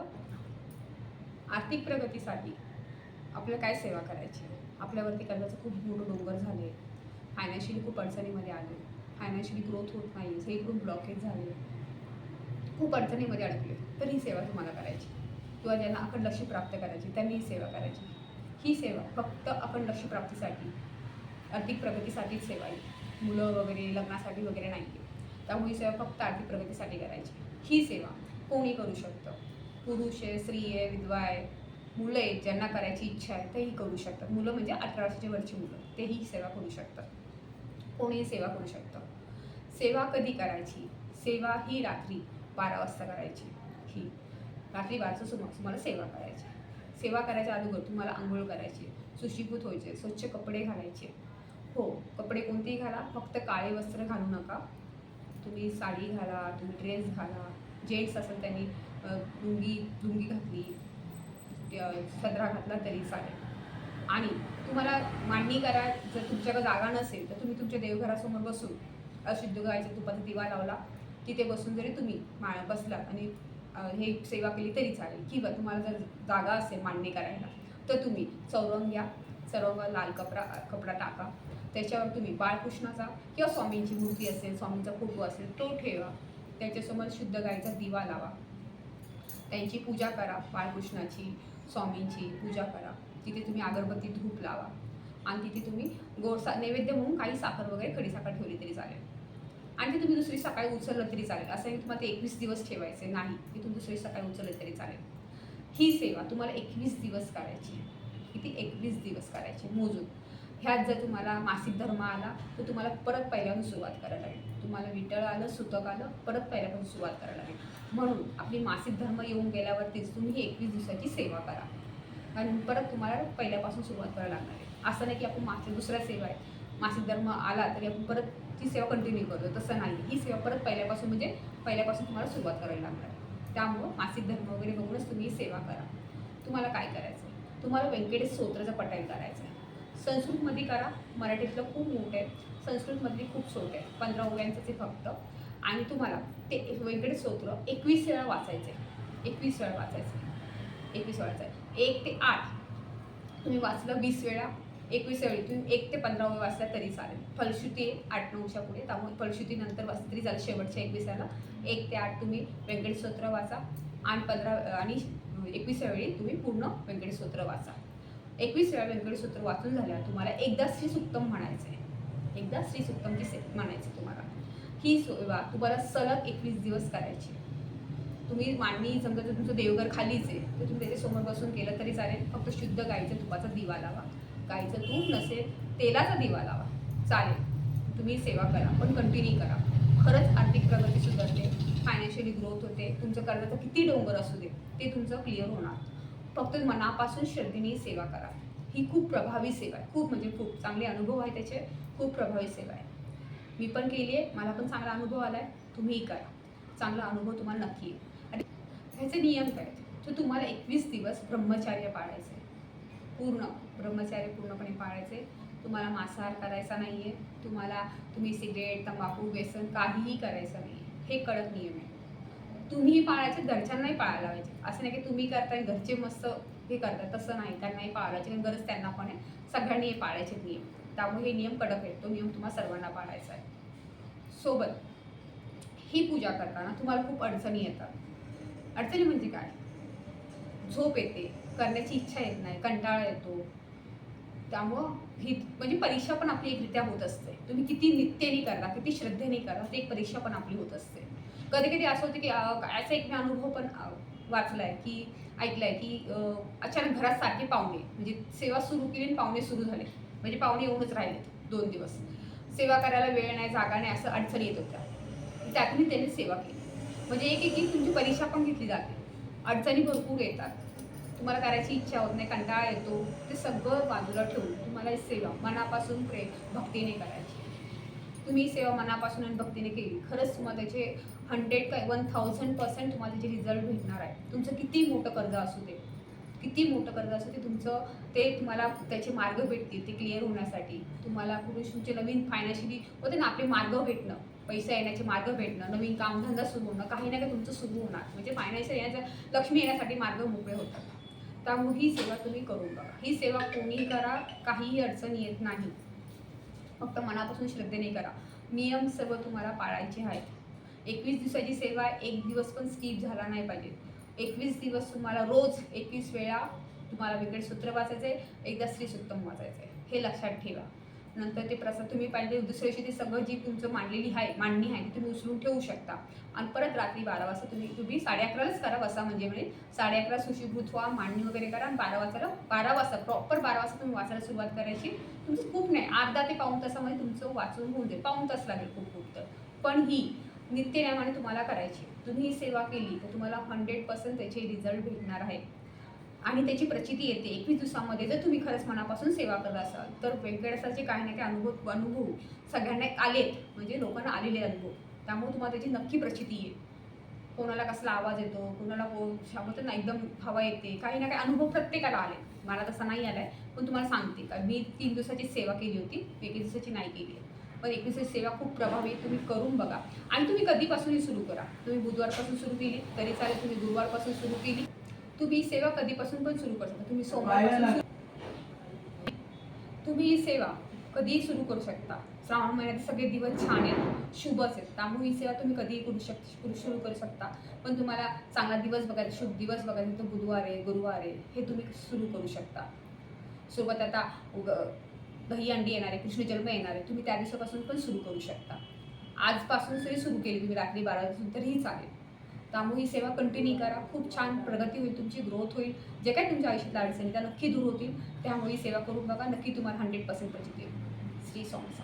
होतं? आर्थिक प्रगतीसाठी आपल्याला काय सेवा करायची? आपल्यावरती कर्जाचं खूप मोठं डोंगर झाले. फायनान्शियली खूप अडचणीमध्ये आले. फायनान्शियली ग्रोथ होत नाही. हे खूप ब्लॉकेज झाले. खूप अडचणीमध्ये अडकले. तर ही सेवा तुम्हाला करायची. किंवा ज्यांना अखंड लक्ष प्राप्त करायची त्यांनी ही सेवा करायची. ही सेवा फक्त अखंड लक्ष प्राप्तीसाठी आर्थिक प्रगतीसाठीच सेवा आहे. मुलं वगैरे लग्नासाठी वगैरे नाही आहे त्यामुळे सेवा फक्त आर्थिक प्रगतीसाठी करायची. ही सेवा कोणी करू शकतं? पुरुष आहे स्त्री आहे विधवा आहे मुलं आहेत ज्यांना करायची इच्छा आहे तेही करू शकतात. मुलं म्हणजे अठरा वरची मुलं तेही सेवा करू शकतात. कोणीही सेवा करू शकतं? सेवा कधी करायची? सेवा ही रात्री बारा वाजता करायची. ही रात्री बाराच्या सुमार तुम्हाला सेवा करायची. सेवा करायच्या अगोदर तुम्हाला आंघोळ करायची सुशीभूत व्हायचे स्वच्छ कपडे घालायचे. हो कपडे कोणतेही घाला फक्त काळे वस्त्र घालू नका. तुम्ही साडी घाला तुम्ही ड्रेस घाला जेंट्स असेल त्यांनी लुंगी लुंगी घातली. सदरा घातला तरी चालेल. आणि तुम्हाला मांडणी करा जर तुमच्याकडे जागा नसेल तर तुम्ही तुमच्या देवघरासमोर बसून अशुद्ध गायच्या तुपाचा दिवा लावला तिथे बसून जरी तुम्ही मा बसलात आणि हे सेवा केली तरी चालेल. किंवा तुम्हाला जर जागा असेल मांडणी करायला तर तुम्ही चौरंग घ्या. सर्व लाल कपडा कपडा टाका. त्याच्यावर तुम्ही बाळकृष्णाचा किंवा स्वामींची मूर्ती असेल स्वामींचा फोटो असेल तो ठेवा. त्याच्यासमोर शुद्ध गायीचा दिवा लावा. त्यांची पूजा करा बाळकृष्णाची स्वामींची पूजा करा. तिथे तुम्ही अगरबत्ती धूप लावा. आणि तिथे तुम्ही गोड सा नैवेद्य म्हणून काही साखर वगैरे खडी साखर ठेवली तरी चालेल. आणि ते तुम्ही दुसरी सकाळी उचललं तरी चालेल. असं की तुम्हाला ते एकवीस दिवस ठेवायचे नाही. की तुम्ही दुसरी सकाळी उचललं तरी चालेल. ही सेवा तुम्हाला एकवीस दिवस करायची आहे. किती? एकवीस दिवस करायची मोजून. ह्यात जर तुम्हाला मासिक धर्म आला तर तुम्हाला परत पहिल्यापासून सुरुवात करायला लागेल. तुम्हाला विटळ आलं सुतक आलं परत पहिल्यापासून सुरुवात करायला लागेल म्हणून आपली मासिक धर्म येऊन गेल्यावरतीच तुम्ही एकवीस दिवसाची सेवा करा. आणि परत तुम्हाला पहिल्यापासून सुरुवात करायला लागणार आहे. असं नाही की आपण मासिक दुसऱ्या सेवा आहे. मासिक धर्म आला तरी आपण परत ती सेवा कंटिन्यू करतो तसं नाही. ही सेवा परत पहिल्यापासून म्हणजे पहिल्यापासून तुम्हाला सुरुवात करायला लागणार आहे. त्यामुळं मासिक धर्म वगैरे बघूनच तुम्ही सेवा करा. तुम्हाला काय करायचं आहे तुम्हाला व्यंकटेश स्तोत्राचा पठाण करायचं आहे. संस्कृतमध्ये करा मराठीतलं खूप मोठं आहे. संस्कृतमधली खूप सोपं आहे. पंधरा ओव्यांचंच आहे फक्त. आणि तुम्हाला ते वेगळे स्तोत्र एकवीस वेळा वाचायचं आहे एकवीस वेळा वाचायचं आहे एकवीस वेळाचं आहे एक ते आठ. तुम्ही वाचलं वीस वेळा एकवीस वेळी. तुम्ही एक ते पंधरा वेळा वाचला तरी चालेल. फलश्रुती आठ नऊच्या पुढे. त्यामुळे फलश्रुतीनंतर वाचलं तरी चालेल. शेवटच्या एकविसाला एक ते आठ तुम्ही वेंकटेश स्तोत्र वाचा. आणि पंधरा आणि एकवीस वेळी तुम्ही पूर्ण वेंकटेश स्तोत्र वाचा. एकवीस वेळा वेगवेगळे सूत्र वाचून झाल्यावर तुम्हाला एकदा श्री सुक्तम म्हणायचं आहे. एकदा श्री सुक्तमची से म्हणायचं तुम्हाला. ही सेवा तुम्हाला सलग एकवीस दिवस करायची तुम्ही मांडणी समजा जर तुमचं देवघर खालीच आहे तर तुम्ही त्याच्यासमोर बसून केलं तरी चालेल. फक्त शुद्ध गाईच्या तुपाचा दिवा लावा. गाईचं तूप नसेल तेलाचा दिवा लावा. चालेल. तुम्ही सेवा करा पण कंटिन्यू करा. खरंच आर्थिक प्रगती सुधारते. फायनान्शियली ग्रोथ होते. तुमचं कर्जाचं किती डोंगर असू दे ते तुमचं क्लिअर होणार. फक्त मनापासून श्रद्धेने सेवा करा. ही खूप प्रभावी सेवा आहे. खूप म्हणजे खूप चांगले अनुभव आहे त्याचे. खूप प्रभावी सेवा आहे. मी पण केली आहे मला पण चांगला अनुभव आला आहे तुम्हीही करा. चांगला अनुभव तुम्हाला नक्की येईल. आणि ह्याचे नियम काय तर तुम्हाला एकवीस दिवस ब्रह्मचार्य पाळायचे पूर्ण ब्रह्मचार्य पूर्णपणे पाळायचे तुम्हाला मांसाहार करायचा नाही आहे तुम्हाला तुम्ही सिगरेट तंबाखू व्यसन काहीही करायचं नाही हे कडक नियम आहे तुम्ही पाळायचे घरच्यांनाही पाळायला पाहिजे असं नाही की तुम्ही करताय घरचे मस्त हे करतात. तसं नाही. त्यांनाही पाळायचे कारण गरज त्यांना पण आहे. सगळ्यांनी हे पाळायचे नियम. त्यामुळे हे नियम कडक आहेत. तो नियम तुम्हाला सर्वांना पाळायचा आहे. सोबत ही पूजा करताना तुम्हाला खूप अडचणी येतात. अडचणी म्हणजे काय? झोप येते. करण्याची इच्छा येत नाही. कंटाळा येतो. त्यामुळं ही म्हणजे परीक्षा पण आपली एकरित्या होत असते. तुम्ही किती नित्येने करता किती श्रद्धेने करता ते एक परीक्षा पण आपली होत असते. कधी कधी असं होतं की असा एक मी अनुभव पण वाचलाय की ऐकलाय की अचानक घरात सारखे पाहुणे म्हणजे सेवा सुरू केली आणि पाहुणे सुरू झाले. म्हणजे पाहुणे येऊनच राहिले दोन दिवस. सेवा करायला वेळ नाही जागा नाही असं अडचणी येत होत्या. त्यातूनही त्यांनी सेवा केली. म्हणजे एक एक तुमची परीक्षा पण घेतली जाते. अडचणी भरपूर येतात. तुम्हाला करायची इच्छा होत नाही कंटाळा येतो. ते सगळं बाजूला ठेवून तुम्हाला सेवा मनापासून प्रेम भक्तीने करायची. तुम्ही सेवा मनापासून आणि भक्तीने केली. खरंच तुम्हाला त्याचे हंड्रेड काय वन थाउजंड पर्सेंट तुम्हाला त्याचे रिझल्ट भेटणार आहे. तुमचं किती मोठं कर्ज असू दे. किती मोठं कर्ज असू ते तुमचं ते तुम्हाला त्याचे मार्ग भेटतील ते क्लिअर होण्यासाठी. तुम्हाला कुठून तुमचे नवीन फायनान्शियली होते ना आपले मार्ग भेटणं. पैसे येण्याचे मार्ग भेटणं नवीन कामधंदा सुरू होणं काही ना काही तुमचं सुरू होणार. म्हणजे फायनान्शियल येण्याचं लक्ष्मी येण्यासाठी मार्ग मोकळे होतात. त्यामुळे ही सेवा तुम्ही करून बघा. ही सेवा कोणी करा काहीही अडचण येत नाही. फक्त मनापासून श्रद्धेने करा. नियम सर्व तुम्हाला पाळायचे आहेत. एकवीस दिवसाची सेवा एक दिवस पण स्किप झाला नाही पाहिजे. एकवीस दिवस तुम्हाला रोज एकवीस वेळा तुम्हाला वेगळे सूत्र वाचायचे एकदा श्री वाचायचे हे लक्षात ठेवा. नंतर ते प्रसाद तुम्ही पाहिजे दुसऱ्या दिवशी ते सगळं जी तुमचं मांडलेली आहे मांडणी आहे ती तुम्ही उचलून ठेवू शकता. आणि परत रात्री बारा वाजता तुम्ही तुम्ही साडे अकरालाच करा वसा म्हणजे म्हणजे साडे अकरा सुशीभूत व्हा मांडणी वगैरे करा आणि बारा वाजताला बारा वाजता प्रॉपर बारा वाजता तुम्ही वाचायला सुरुवात करायची. तुमचं खूप नाही अर्धा ते पाऊण तासामध्ये तुमचं वाचून होऊन जाईल. पाऊण तास लागेल खूप खूप तर. पण ही नित्यनेमाने तुम्हाला करायची. तुम्ही ही सेवा केली तर तुम्हाला हंड्रेड पर्सेंट त्याचे रिझल्ट भेटणार आहे आणि त्याची प्रचिती येते. एकवीस दिवसामध्ये जर तुम्ही खरंच मनापासून सेवा करत असाल तर व्यंकटेशाचे काही ना काही अनुभव अनुभव सगळ्यांना आलेत. म्हणजे लोकांना आलेले अनुभव. त्यामुळे तुम्हाला त्याची नक्की प्रचिती येईल. कोणाला कसला आवाज येतो कोणाला को बोलतात ना एकदम हवा येते. काही ना काही अनुभव प्रत्येकाला आले. मला तसा नाही आलाय पण तुम्हाला सांगते. का मी तीन दिवसाची सेवा केली होती एकवीस दिवसाची नाही केली पण एकवीस दिवसाची सेवा खूप प्रभावी आहे. तुम्ही करून बघा. आणि तुम्ही कधीपासूनही सुरू करा. तुम्ही बुधवारपासून सुरू केली तरी चालेल. तुम्ही गुरुवारपासून सुरू केली तुम्ही ही सेवा कधीपासून पण सुरू करू शकता. तुम्ही सोमवारपासून सुरू- तुम्ही ही सेवा कधीही सुरू करू शकता. श्रावण महिन्यात सगळे दिवस छान आहेत. शुभच आहेत त्यामुळे ही सेवा तुम्ही कधीही करू शक करू सुरू करू शकता. पण तुम्हाला चांगला दिवस बघायचा शुभ दिवस बघायचा तर बुधवार आहे गुरुवार आहे हे तुम्ही सुरू करू शकता. सोबत आता दही अंडी येणार आहे कृष्ण जन्म येणार आहे. तुम्ही त्या दिवसापासून पण सुरू करू शकता. आजपासून जरी सुरू केली तुम्ही रात्री बारा वाजून तरीही चालेल. त्यामुळे ही सेवा कंटिन्यू करा. खूप छान प्रगती होईल तुमची ग्रोथ होईल. जे काही तुमच्या आयुष्यातल्या अडचणी त्या नक्की दूर होतील. त्यामुळे ही सेवा करून बघा नक्की तुम्हाला हंड्रेड पर्सेंट प्रचित येईल श्री स्वामी